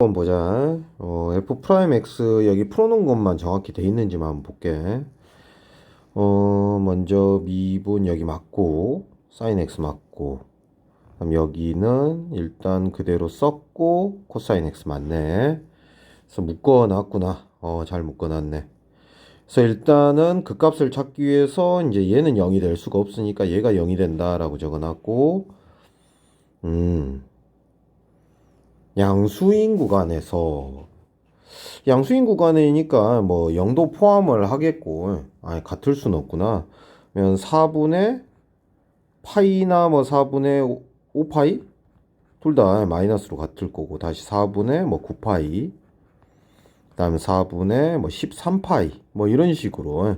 한번 보자. 어, F 프라임 X 여기 풀어놓은 것만 정확히 돼 있는지만 볼게. 어, 먼저 미분 여기 맞고, 사인 X 맞고, 그럼 여기는 일단 그대로 썼고, 코사인 X 맞네. 그래서 묶어놨구나. 어, 잘 묶어놨네. 그래서 일단은 그 값을 찾기 위해서 이제 얘는 0이 될 수가 없으니까 얘가 0이 된다라고 적어놨고, 음. 양수인 구간에서. 양수인 구간이니까 뭐 0도 포함을 하겠고 아니 같을 수는 없구나. 그러면 4분의 파이나 뭐 4분의 5파이? 둘 다 마이너스로 같을 거고 다시 4분의 뭐 9파이. 그 다음에 4분의 뭐 13파이. 뭐 이런 식으로.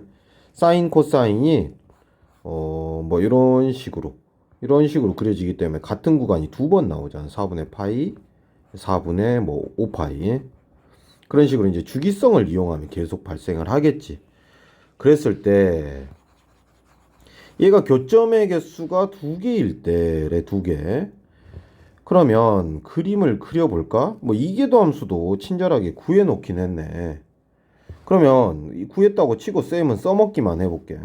사인 코사인이 어 뭐 이런 식으로. 이런 식으로 그려지기 때문에 같은 구간이 두 번 나오잖아. 4분의 파이 4분의 뭐 5파이 그런 식으로 이제 주기성을 이용하면 계속 발생을 하겠지. 그랬을 때 얘가 교점의 개수가 두 개일 때래 두 개. 그러면 그림을 그려볼까? 뭐 이계도 함수도 친절하게 구해놓긴 했네. 그러면 이 구했다고 치고 쌤은 써먹기만 해볼게.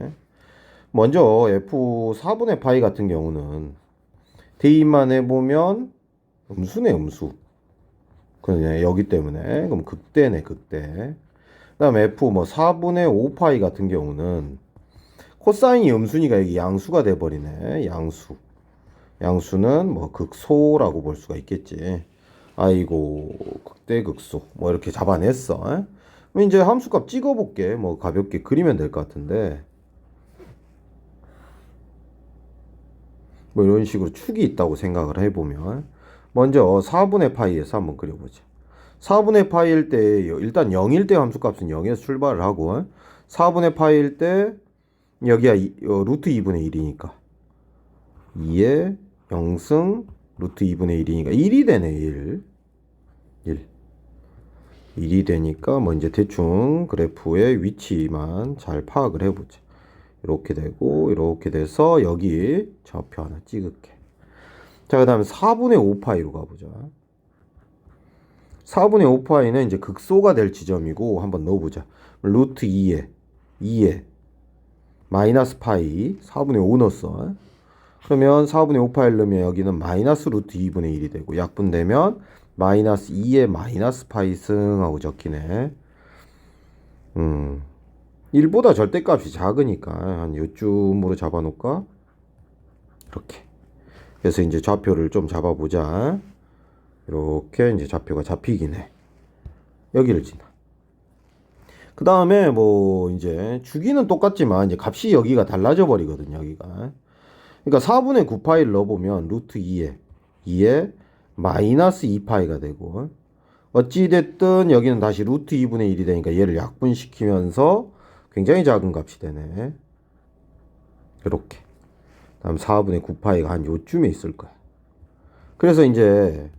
먼저 f 4분의 파이 같은 경우는 대입만 해보면 음수네 음수. 그냥 여기 때문에 그럼 극대네 극대. 그다음에 f 뭐 4분의 5파이 같은 경우는 코사인이 음수니까 여기 양수가 돼 버리네. 양수. 양수는 뭐 극소라고 볼 수가 있겠지. 아이고 극대 극소 뭐 이렇게 잡아냈어. 그럼 이제 함수값 찍어볼게. 뭐 가볍게 그리면 될 것 같은데. 뭐 이런 식으로 축이 있다고 생각을 해보면 먼저 4분의 파이에서 한번 그려보자. 4분의 파이일 때 일단 0일 때 함수값은 0에서 출발을 하고 4분의 파이일 때 여기가 이- 어, 루트 2분의 1이니까 2에 0승 루트 2분의 1이니까 1이 되네 1 1 1이 되니까 뭐 이제 대충 그래프의 위치만 잘 파악을 해보자. 이렇게 되고 이렇게 돼서 여기 좌표 하나 찍을게. 자, 그 다음에 4분의 5파이로 가보자. 4분의 5파이는 이제 극소가 될 지점이고 한번 넣어보자. 루트 2에 2에 마이너스 파이 4분의 5 넣었어. 그러면 4분의 5파이를 넣으면 여기는 마이너스 루트 2분의 1이 되고 약분되면 마이너스 2에 마이너스 파이 승하고 적히네. 음. 1보다 절대값이 작으니까 한 요쯤으로 잡아놓을까? 이렇게. 그래서 이제 좌표를 좀 잡아보자. 이렇게 이제 좌표가 잡히긴 해. 여기를 지나. 그 다음에 뭐 이제 주기는 똑같지만 이제 값이 여기가 달라져 버리거든 여기가. 그러니까 4분의 9파이를 넣어보면 루트 2에 2에 마이너스 2파이가 되고 어찌됐든 여기는 다시 루트 2분의 1이 되니까 얘를 약분시키면서 굉장히 작은 값이 되네. 이렇게. 다음 4분의 9파이가 한 요쯤에 있을 거야. 그래서 이제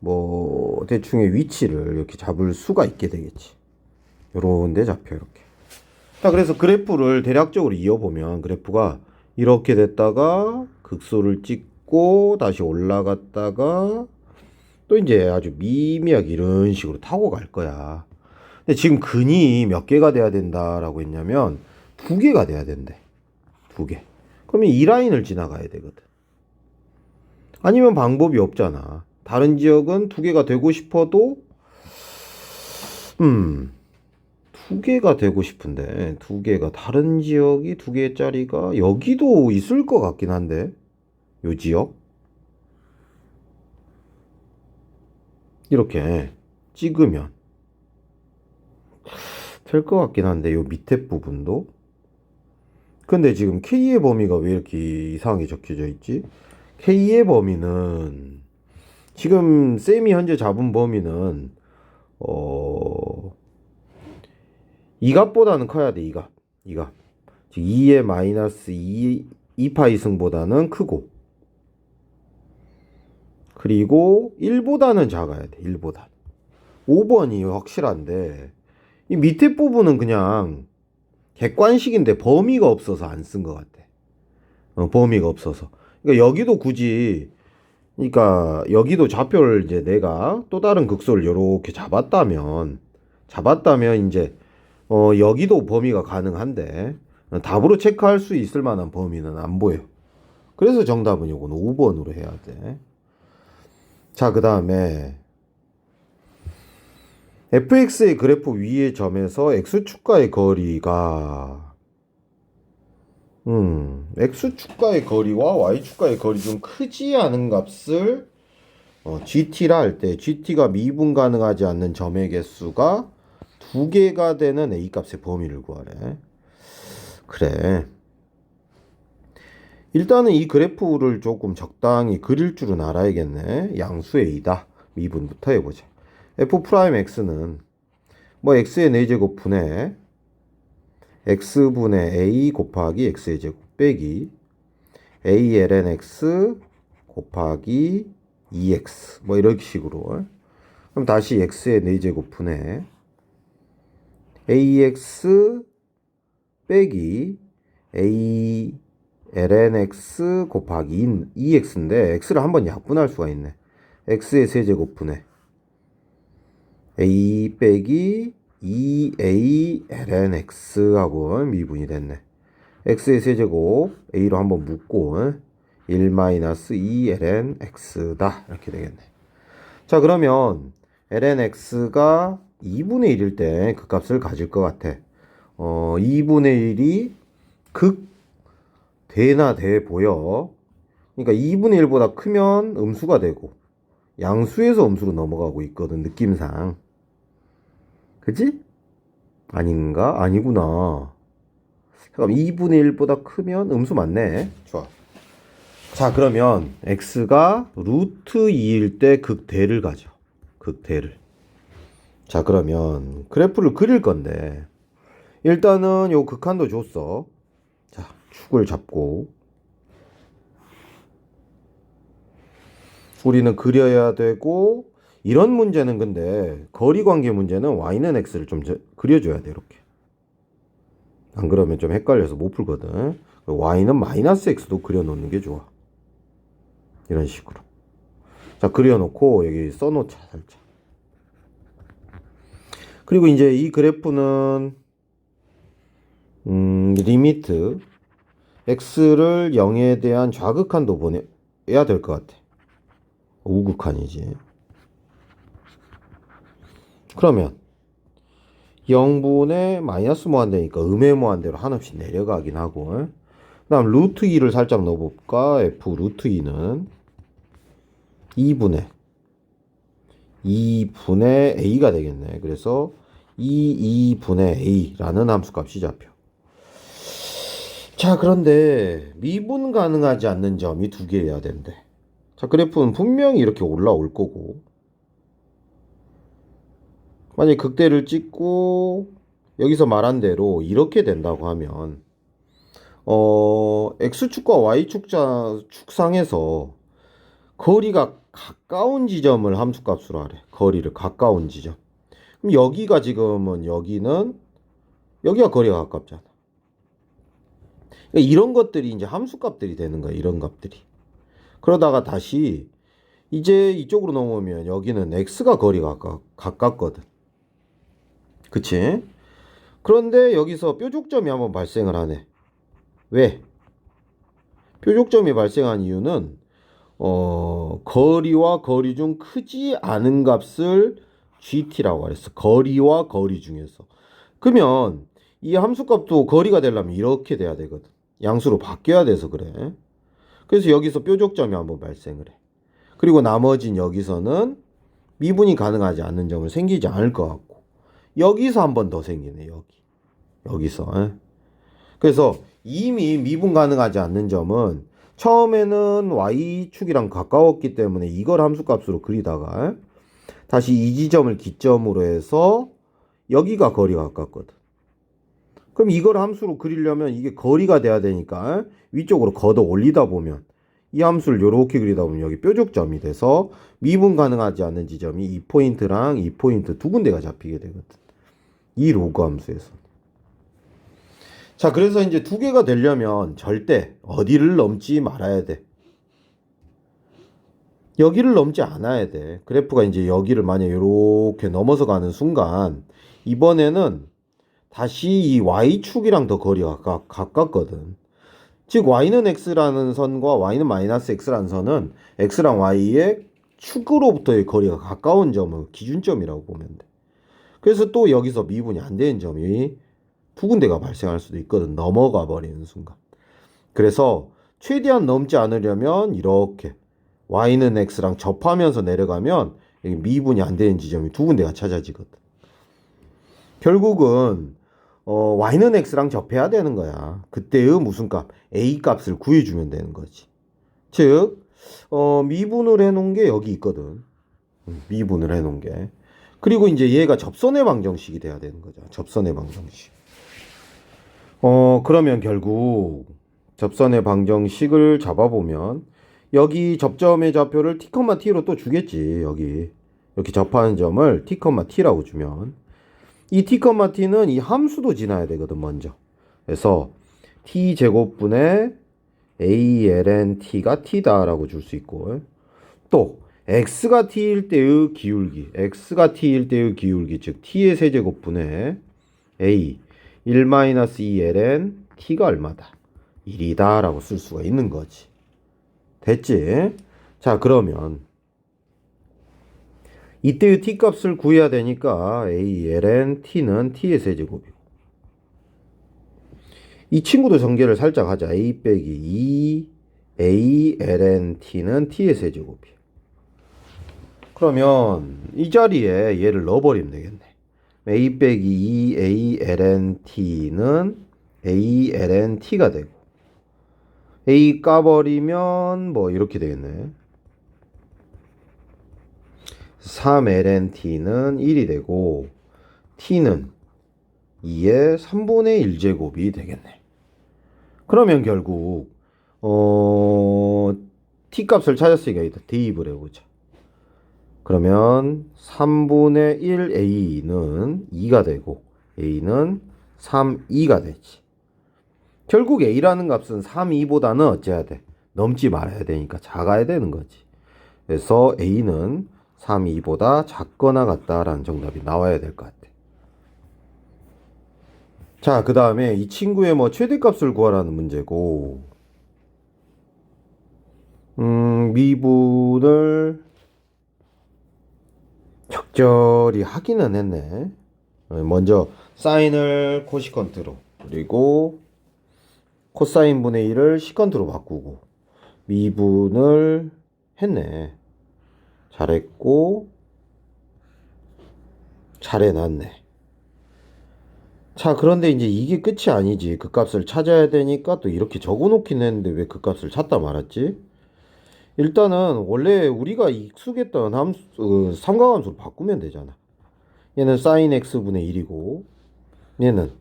뭐 대충의 위치를 이렇게 잡을 수가 있게 되겠지. 요런 데 잡혀 이렇게. 자, 그래서 그래프를 대략적으로 이어보면 그래프가 이렇게 됐다가 극소를 찍고 다시 올라갔다가 또 이제 아주 미미하게 이런 식으로 타고 갈 거야. 근데 지금 근이 몇 개가 돼야 된다라고 했냐면 두 개가 돼야 된대. 두 개. 그러면 이 라인을 지나가야 되거든. 아니면 방법이 없잖아. 다른 지역은 두 개가 되고 싶어도 음. 두 개가 되고 싶은데 두 개가 다른 지역이 두 개짜리가 여기도 있을 것 같긴 한데 요 지역 이렇게 찍으면 될 것 같긴 한데 요 밑에 부분도 근데 지금 K의 범위가 왜 이렇게 이상하게 적혀져 있지? K의 범위는 지금 쌤이 현재 잡은 범위는 어 2값보다는 커야 돼 2값. 2값. 즉 2의 마이너스 2 2파 이 승보다는 크고. 그리고 1보다는 작아야 돼 1보다. 5번이 확실한데 이 밑에 부분은 그냥 객관식인데 범위가 없어서 안 쓴 것 같아. 어, 범위가 없어서. 그러니까 여기도 굳이 그러니까 여기도 좌표를 이제 내가 또 다른 극소를 이렇게 잡았다면 잡았다면 이제 어 여기도 범위가 가능한데 답으로 체크할 수 있을 만한 범위는 안 보여. 그래서 정답은 요건 5번으로 해야 돼. 자, 그 다음에 fx의 그래프 위의 점에서 x축과의 거리가 음, x축과의 거리와 y축과의 거리 중 크지 않은 값을 어, gt라 할 때 gt가 미분 가능하지 않는 점의 개수가 두 개가 되는 a 값의 범위를 구하래. 그래. 일단은 이 그래프를 조금 적당히 그릴 줄은 알아야겠네. 양수 a다. 미분부터 해보자. F 프라임 x는 뭐 x의 4제곱 분의 x분의 a 곱하기 x의 제곱 빼기 a ln x 곱하기 2x 뭐 이런 식으로. 그럼 다시 x의 4제곱 분의 ax 빼기 a ln x 곱하기 2x인데 x를 한번 약분할 수가 있네. X의 세제곱 분의 a 빼기 2a ln x하고 미분이 됐네. x의 세제곱 a로 한번 묶고 1 마이너스 2 ln x다 이렇게 되겠네. 자 그러면 ln x가 2분의 1일 때 그 값을 가질 것 같아. 어 2분의 1이 극 대나 대 보여. 그러니까 2분의 1보다 크면 음수가 되고 양수에서 음수로 넘어가고 있거든 느낌상. 그지? 아닌가? 아니구나. 잠깐 2분의 1보다 크면 음수 맞네. 좋아. 자, 그러면 x가 루트 2일 때 극대를 가죠. 극대를. 자, 그러면 그래프를 그릴 건데 일단은 요 극한도 줬어. 자, 축을 잡고 우리는 그려야 되고 이런 문제는 근데 거리 관계 문제는 y는 x를 좀 저- 그려줘야 돼 이렇게. 안 그러면 좀 헷갈려서 못 풀거든. y는 마이너스 x도 그려놓는 게 좋아. 이런 식으로. 자 그려놓고 여기 써놓자 살짝. 그리고 이제 이 그래프는 음 리미트 x를 0에 대한 좌극한도 보내야 될 것 같아. 우극한이지 그러면 0분의 마이너스 무한대니까 음의 무한대로 한없이 내려가긴 하고 그 다음 루트 2를 살짝 넣어볼까? F 루트 2는 2분의 2분의 a가 되겠네. 그래서 2, 2분의 a라는 함수값이 잡혀. 자 그런데 미분 가능하지 않는 점이 두 개여야 된대. 자 그래프는 분명히 이렇게 올라올 거고 만약에 극대를 찍고 여기서 말한 대로 이렇게 된다고 하면 어 x축과 y축자 축상에서 거리가 가까운 지점을 함수값으로 하래. 거리를 가까운 지점. 그럼 여기가 지금은 여기는 여기가 거리가 가깝잖아. 그러니까 이런 것들이 이제 함수값들이 되는 거야 이런 값들이. 그러다가 다시 이제 이쪽으로 넘어오면 여기는 x가 거리가 가깝, 가깝거든 그치? 그런데 여기서 뾰족점이 한번 발생을 하네. 왜? 뾰족점이 발생한 이유는 어, 거리와 거리 중 크지 않은 값을 gt라고 그랬어. 거리와 거리 중에서. 그러면 이 함수값도 거리가 되려면 이렇게 돼야 되거든. 양수로 바뀌어야 돼서 그래. 그래서 여기서 뾰족점이 한번 발생을 해. 그리고 나머진 여기서는 미분이 가능하지 않는 점을 생기지 않을 것 같고. 여기서 한 번 더 생기네 여기 여기서 에? 그래서 이미 미분 가능하지 않는 점은 처음에는 y축이랑 가까웠기 때문에 이걸 함수값으로 그리다가 에? 다시 이 지점을 기점으로 해서 여기가 거리가 가깝거든 그럼 이걸 함수로 그리려면 이게 거리가 돼야 되니까 에? 위쪽으로 걷어 올리다 보면 이 함수를 이렇게 그리다 보면 여기 뾰족점이 돼서 미분 가능하지 않는 지점이 이 포인트랑 이 포인트 두 군데가 잡히게 되거든. 이 로그 함수에서. 자, 그래서 이제 두 개가 되려면 절대 어디를 넘지 말아야 돼. 여기를 넘지 않아야 돼. 그래프가 이제 여기를 만약 이렇게 넘어서 가는 순간 이번에는 다시 이 y축이랑 더 거리가 가, 가깝거든. 즉 y는 x라는 선과 y는 마이너스 x라는 선은 x랑 y의 축으로부터의 거리가 가까운 점을 기준점이라고 보면 돼. 그래서 또 여기서 미분이 안 되는 점이 두 군데가 발생할 수도 있거든. 넘어가 버리는 순간. 그래서 최대한 넘지 않으려면 이렇게 y는 x랑 접하면서 내려가면 미분이 안 되는 지점이 두 군데가 찾아지거든. 결국은 어, y는 x랑 접해야 되는 거야. 그때의 무슨 값? a 값을 구해주면 되는 거지. 즉, 어, 미분을 해놓은 게 여기 있거든. 음, 미분을 해놓은 게. 그리고 이제 얘가 접선의 방정식이 돼야 되는 거죠. 접선의 방정식. 어, 그러면 결국 접선의 방정식을 잡아보면 여기 접점의 좌표를 t, t로 또 주겠지. 여기. 이렇게 접하는 점을 t, t라고 주면 이 t, t는 이 함수도 지나야 되거든, 먼저. 그래서 t 제곱분의 a ln t가 t다라고 줄 수 있고 또 x가 t일 때의 기울기, x가 t일 때의 기울기, 즉 t의 세제곱분의 a 1-2 ln t가 얼마다? 1이다 라고 쓸 수가 있는 거지. 됐지? 자, 그러면 이때의 t 값을 구해야 되니까 a ln t는 t의 세제곱이고 이 친구도 전개를 살짝 하자. a 빼기 2 a ln t는 t의 세제곱이야. 그러면 이 자리에 얘를 넣어버리면 되겠네. a 빼기 2 a ln t는 a ln t가 되고 a 까버리면 뭐 이렇게 되겠네. 3ln t는 1이 되고 t는 2의 3분의 1제곱이 되겠네. 그러면 결국 어 t 값을 찾았으니까 여기다 대입을 해보자. 그러면 3분의 1 a는 2가 되고 a는 3, 2가 되지. 결국 a라는 값은 3, 2보다는 어째야 돼? 넘지 말아야 되니까 작아야 되는 거지. 그래서 a는 3, 2보다 작거나 같다라는 정답이 나와야 될 것 같아. 자, 그 다음에 이 친구의 뭐 최대값을 구하라는 문제고, 음, 미분을 적절히 하기는 했네. 먼저 사인을 코시컨트로, 그리고 코사인 분의 1을 시컨트로 바꾸고, 미분을 했네. 잘했고, 잘해놨네. 자, 그런데 이제 이게 끝이 아니지. 그 값을 찾아야 되니까 또 이렇게 적어 놓긴 했는데 왜 그 값을 찾다 말았지? 일단은 원래 우리가 익숙했던 함수, 어, 삼각함수로 바꾸면 되잖아. 얘는 sin x분의 1이고, 얘는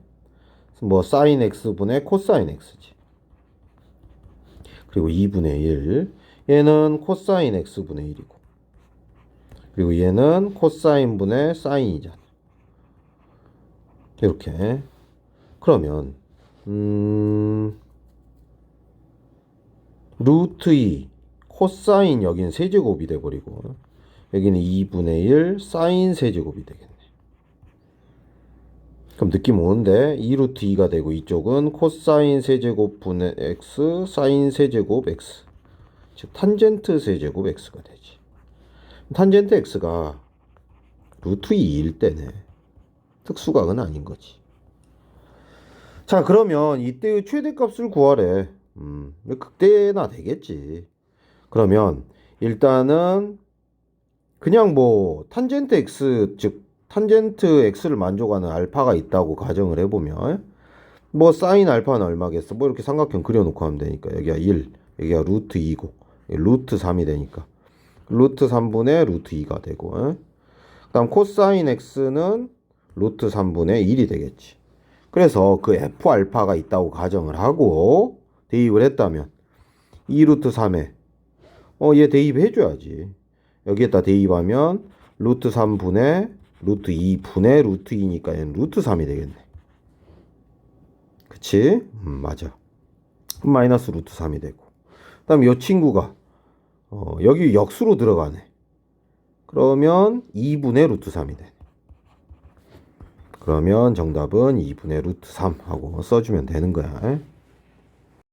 뭐 sin x분의 코사인 x지. 그리고 2분의 1. 얘는 코사인 x분의 1이고. 그리고 얘는 코사인분의 사인이잖아. 이렇게. 그러면, 음, 루트 2, 코사인 여기는 세제곱이 돼버리고, 여기는 2분의 1, 사인 세제곱이 되겠네. 그럼 느낌 오는데, 2루트 2가 되고, 이쪽은 코사인 세제곱 분의 x, 사인 세제곱 x. 즉, 탄젠트 세제곱 x가 되지. 탄젠트 x가 루트 2일 때네. 특수각은 아닌 거지. 자, 그러면 이때의 최대값을 구하래. 음, 극대나 되겠지. 그러면 일단은 그냥 뭐 탄젠트 x 즉 탄젠트 x를 만족하는 알파가 있다고 가정을 해보면 뭐 사인 알파는 얼마겠어? 뭐 이렇게 삼각형 그려놓고 하면 되니까 여기가 1, 여기가 루트 2고 루트 3이 되니까 루트 3분의 루트 2가 되고 그 다음 코사인 x는 루트 3분의 1이 되겠지. 그래서 그 f 알파가 있다고 가정을 하고 대입을 했다면 2 루트 3에 어 얘 대입해 줘야지. 여기에다 대입하면 루트 3분의 루트 2분의 루트 2니까 얘는 루트 3이 되겠네. 그치? 음, 맞아. 마이너스 루트 3이 되고. 그 다음에 이 친구가 어, 여기 역수로 들어가네. 그러면 2분의 루트 3이네. 그러면 정답은 2분의 루트 3 하고 써주면 되는 거야.